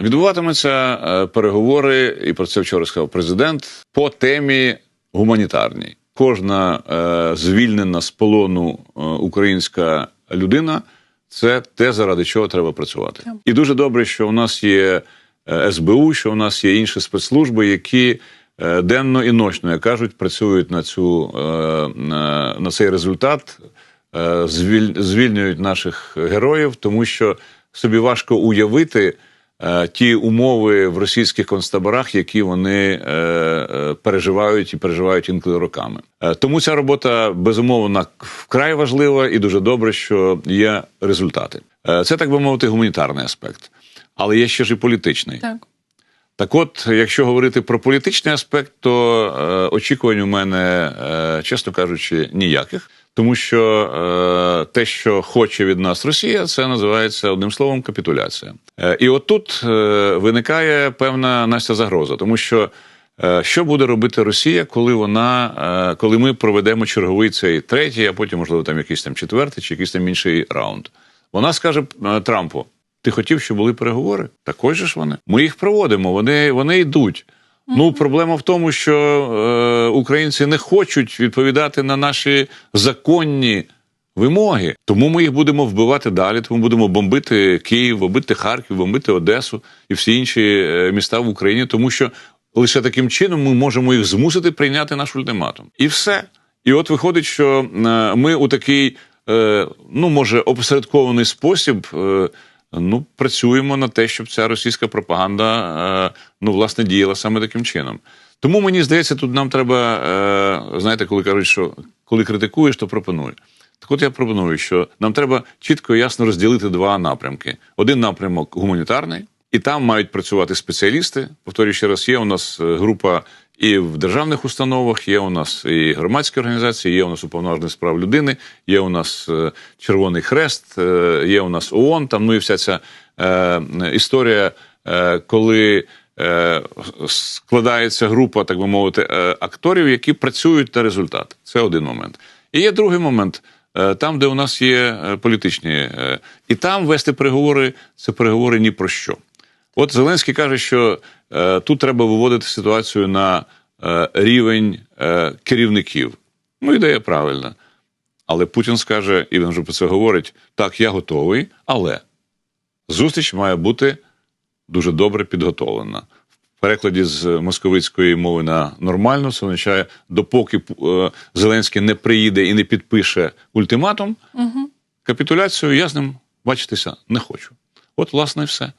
Відбуватимуться е, переговори, і про це вчора сказав президент, по темі гуманітарній. Кожна е, звільнена з полону е, українська людина це те, заради чого треба працювати. І дуже добре, що у нас є е, СБУ, що у нас є інші спецслужби, які е, денно і ночно, як кажуть, працюють на цю е, на, на цей результат, е, звіль- звільнюють наших героїв, тому що собі важко уявити ті умови в російських концтаборах, які вони е, е, переживають і переживають інколи роками. Е, тому ця робота безумовно вкрай важлива і дуже добре, що є результати. Е, це так би мовити гуманітарний аспект, але є ще ж і політичний. Так. Так от, якщо говорити про політичний аспект, то е, очікувань у мене, е, чесно кажучи, ніяких. Тому що е, те, що хоче від нас Росія, це називається одним словом капітуляція. Е, і отут е, виникає певна Настя загроза, тому що е, що буде робити Росія, коли вона, е, коли ми проведемо черговий цей третій, а потім, можливо, там якийсь там четвертий чи якийсь там інший раунд. Вона скаже е, Трампу: ти хотів, щоб були переговори? Так ось же ж вони. Ми їх проводимо, вони, вони йдуть. Ну, проблема в тому, що е, українці не хочуть відповідати на наші законні вимоги. Тому ми їх будемо вбивати далі. Тому будемо бомбити Київ, бомбити Харків, бомбити Одесу і всі інші е, міста в Україні, тому що лише таким чином ми можемо їх змусити прийняти наш ультиматум. І все. І от виходить, що е, ми у такий, е, ну може, опосередкований спосіб. е, Ну, працюємо на те, щоб ця російська пропаганда е, ну, власне діяла саме таким чином. Тому мені здається, тут нам треба, е, знаєте, коли кажуть, що коли критикуєш, то пропонуй. Так от я пропоную, що нам треба чітко і ясно розділити два напрямки: один напрямок гуманітарний, і там мають працювати спеціалісти. Повторюю ще раз, є у нас е, група і в державних установах, є у нас і громадські організації, є у нас уповноважений з прав людини, є у нас е, Червоний Хрест, е, є у нас ООН, там ну і вся ця е, історія, е, коли е, складається група, так би мовити, е, акторів, які працюють на результат. Це один момент. І є другий момент. е, Там, де у нас є політичні, і там вести переговори це переговори ні про що. От Зеленський каже, що тут треба виводити ситуацію на е, рівень е, керівників. Ну, ідея правильна. Але Путін скаже, і він вже про це говорить: так, я готовий, але зустріч має бути дуже добре підготовлена. В перекладі з московицької мови на нормальну це означає, допоки е, Зеленський не приїде і не підпише ультиматум, Угу. капітуляцію я з ним бачитися не хочу. От, власне, і все.